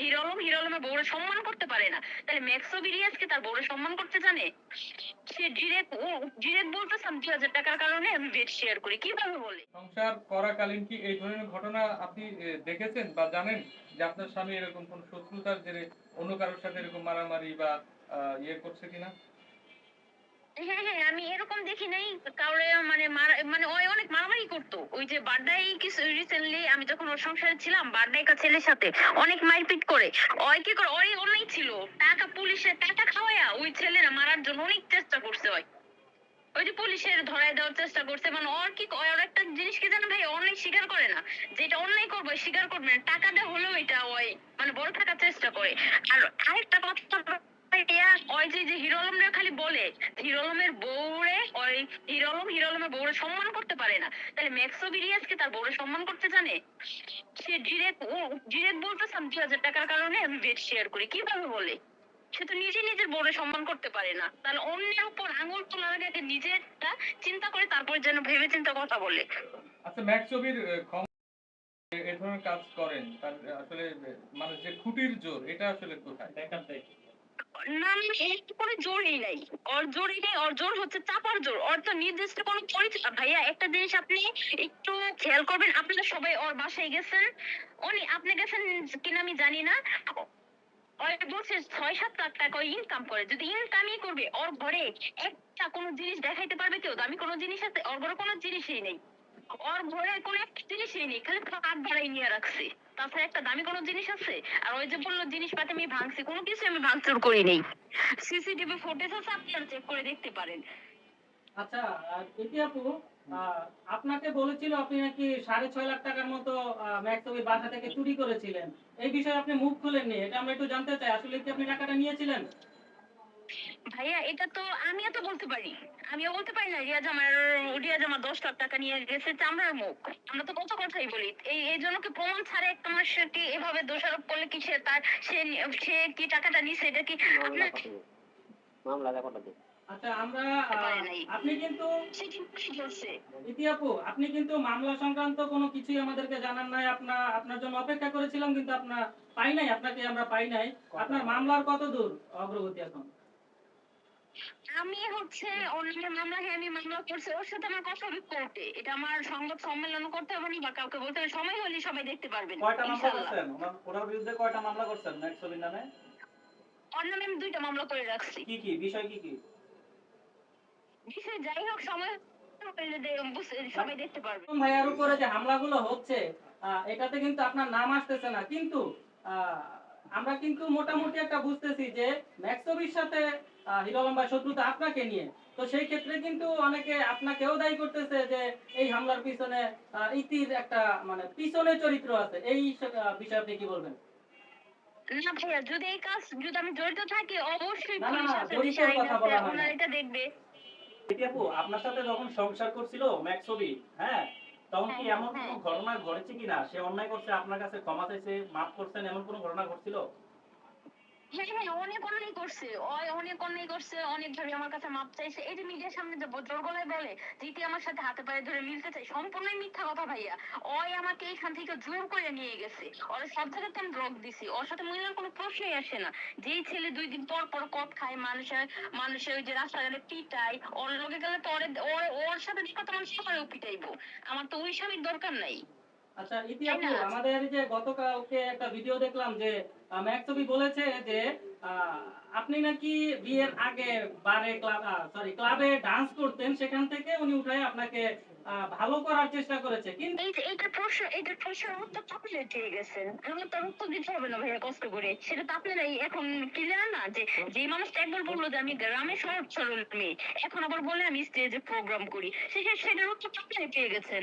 হিরোলম হিরোলমের বউরে সম্মান করতে পারে না। তাহলে ম্যাক্সো বিরিয়াসকে তার বউরে সম্মান করতে জানে? সে ডিরেক্ট ও ডিরেক্ট বলতেছে আমি দুই হাজার টাকার কারণে আমি বেড শেয়ার করি। কীভাবে বলে? সংসার করাকালীন কি এই ধরনের ঘটনা আপনি দেখেছেন বা জানেন যে আপনার স্বামী এরকম কোন শত্রুতার জেরে অন্য কারোর সাথে এরকম মারামারি বা ইয়ে করছে কিনা? হ্যাঁ হ্যাঁ আমি এরকম দেখি নাই। কাউরে মানে মানে ওই অনেক মারামারি করতো। ওই যে বাড্ডাই কিছু রিসেন্টলি আমি যখন ওর সংসারে ছিলাম, বাড্ডাই কা ছেলের সাথে অনেক মারপিট করে। ওই কি করে? ওই অনেক ছিল। টাকা পুলিশের টাকা খাওয়ায়া ওই ছেলেরা মারার জন্য অনেক চেষ্টা করছে ওই ওই যে পুলিশের ধরায় দেওয়ার চেষ্টা করছে। মানে ওর কি ওর একটা জিনিস কি জানো ভাই অনেক স্বীকার করে না, যেটা অন্যায় করব, স্বীকার করবে না। টাকা দেওয়া হলেও এটা ওই মানে বড় থাকার চেষ্টা করে। আর আরেকটা কথা ওই যে হিরো আলমরা খালি বলে, হিরো আলমের বউরে ওই হিরো আলম বউরে সম্মান করতে পারে না। তাহলে ম্যাক্সো বিরিয়াসকে তার বউরে সম্মান করতে জানে? সে ডিরেক্ট ও ডিরেক্ট বলতেছে আমি দুই হাজার টাকার কারণে আমি বেড শেয়ার করি। কীভাবে বলে? সে তো নিজে নিজের বউরে সম্মান করতে পারে না। তাহলে অন্যের উপর আঙুল তোলার আগে আগে নিজেরটা চিন্তা করে তারপরে যেন ভেবে চিন্তা কথা বলে। আচ্ছা ম্যাক্স ছবির ক্ষমতা এ ধরনের কাজ করেন। তার আসলে মানে যে খুঁটির জোর এটা আসলে কোথায়? দেখার দেখ না এর কোনো জোরই নাই। জোরই নেই জোর হচ্ছে চাপার জোর। তো নির্দিষ্ট কোনো পরিচয় ভাইয়া, একটা জিনিস আপনি একটু খেয়াল করবেন, আপনারা সবাই বাসায় গেছেন। উনি আপনি গেছেন কিনা আমি জানি না। বলছে ছয় সাত লাখ টাকা ইনকাম করে। যদি ইনকামই করবে ওর ঘরে একটা কোনো জিনিস দেখাইতে পারবে কেউ? দামি কোনো জিনিস আছে ওর ঘরে কোনো জিনিসই নেই। ওর জিনিসই নেই, খালি ভাড়াই নিয়ে রাখছে। তাছাড়া একটা দামি কোনো জিনিস আছে? আর ওই যে বলল, জিনিসপাতি আমি ভাঙছি, কোনো কিছু আমি ভাঙচুর করি নেই। সিসিটিভি ফুটেজ আছে, আপনারা চেক করে দেখতে পারেন। আচ্ছা এটি আপু আপনাকে বলেছিল আপনি নাকি সাড়ে ছয় লাখ টাকার মতো ম্যাক্সবি বাসা থেকে চুরি করেছিলেন। এই বিষয়ে আপনি মুখ খুলেননি, এটা আমরা একটু জানতে চাই। আসলে কি আপনি টাকাটা নিয়েছিলেন? ভাইয়া এটা তো আমিও তো বলতে পারি। আমিও বলতে পারি না রিয়াজ আমার রিয়াজ আমার দশ লাখ টাকা নিয়ে গেছে চামড়ার মুখ। আমরা তো কত কথাই বলি। এই এই জন্য কি প্রমাণ ছাড়া একটা মানুষকে এভাবে দোষারোপ করলে কি সে তার সে সে কি টাকাটা নিছে এটা কি আপনার মামলা দেখোটা দে আচ্ছা আমরা নাই। আপনি কিন্তু আপু আপনি কিন্তু মামলা সংক্রান্ত কোনো কিছুই আমাদেরকে জানান নাই। আপনার আপনার জন্য অপেক্ষা করেছিলাম কিন্তু আপনার পাই নাই আপনাকে আমরা পাই নাই। আপনার মামলার কত দূর অগ্রগতি এখন? আমি হচ্ছে অন্যের মামলা হ্যাঁ আমি মামলা করছি ওর সাথে আমার কথা হবে কোর্টে। এটা আমার সংবাদ সম্মেলন করতে হবে না বা কাউকে বলতে হবে সময় হলে সবাই দেখতে পারবেন। কয়টা মামলা করছেন? ওনার বিরুদ্ধে কয়টা মামলা করছেন? ছবির নামে? ওর নামে দুইটা মামলা করে রাখছি। কি কি? বিষয় কি কি? বিষয় যাই হোক সময় বুঝে- সবাই দেখতে পারবে। ভাইয়ার উপরে যে হামলাগুলো হচ্ছে এটাতে কিন্তু আপনার নাম আসতেছে না। কিন্তু আহ, আমরা কিন্তু মোটামুটি একটা বুঝতেছি যে ম্যাক্সবির সাথে আহ, হিরো আলম ভাই শত্রুতা আপনাকে নিয়ে। তো সেই ক্ষেত্রে কিন্তু অনেকে আপনাকেও দায়ী করতেছে যে এই হামলার পিছনে ইতির একটা মানে পিছনে চরিত্র আছে। এই বিষয়ে আপনি কি বলবেন? না ভাইয়া যদি এই কাজ যদি আমি জড়িত থাকি অবশ্যই পুলিশ এটা দেখবে। আপনার সাথে যখন সংসার করছিল ম্যাক্স ছবি হ্যাঁ তখন কি হ্যাঁ, এমন কোনো হ্যাঁ। ঘটনা ঘটেছে কিনা সে অন্যায় করছে আপনার কাছে ক্ষমা চাইছে মাফ করছেন এমন কোনো ঘটনা ঘটছিল হ্যাঁ হ্যাঁ অনেক অন্যায় করছে। অনেক অন্যায় করছে অনেক ভাবে আমার কাছে মাপ চাইছে। এই যে মিডিয়ার সামনে যে জোর গলায় বলে জিতি আমার সাথে হাতে পায়ে ধরে মিলতে চাই সম্পূর্ণই মিথ্যা কথা ভাইয়া। ওই আমাকে এইখান থেকে জোর করে নিয়ে গেছে। ওর সব জায়গাতে আমি ব্লক দিছি। ওর সাথে মিলার কোনো প্রশ্নই আসে না। যেই ছেলে দুই দিন পর পর কট খায় মানুষের মানুষের ওই যে রাস্তাঘাটে পিটায় ওর লোকে গেলে তো ওরে- ওর সাথে দেখা তো মানুষ সবাইও পিটাইবো। আমার তো ওই স্বামীর দরকার নাই। আচ্ছা ইতি আপু আমাদের এই যে গতকালকে একটা ভিডিও দেখলাম যে ম্যাক্সবি বলেছে যে আপনি নাকি বিয়ের আগে বারে ক্লাব সরি ক্লাবে ডান্স করতেন, সেখান থেকে উনি উঠায় আপনাকে ভালো করার চেষ্টা করেছে। কিন্তু এইটা প্রশ্ন এইটা প্রশ্নের উত্তর তো আপনি দিয়ে গেছেন। আমার তার উত্তর দিতে হবে না ভাইয়া, কষ্ট করে। সেটা তো আপনারাই এখন ক্লিয়ার না, যে যে মানুষটা একবার বলল যে আমি গ্রামে সহজ সরল মেয়ে, এখন আবার বলে আমি স্টেজে প্রোগ্রাম করি। সে সেটার উত্তর তো আপনি পেয়ে গেছেন।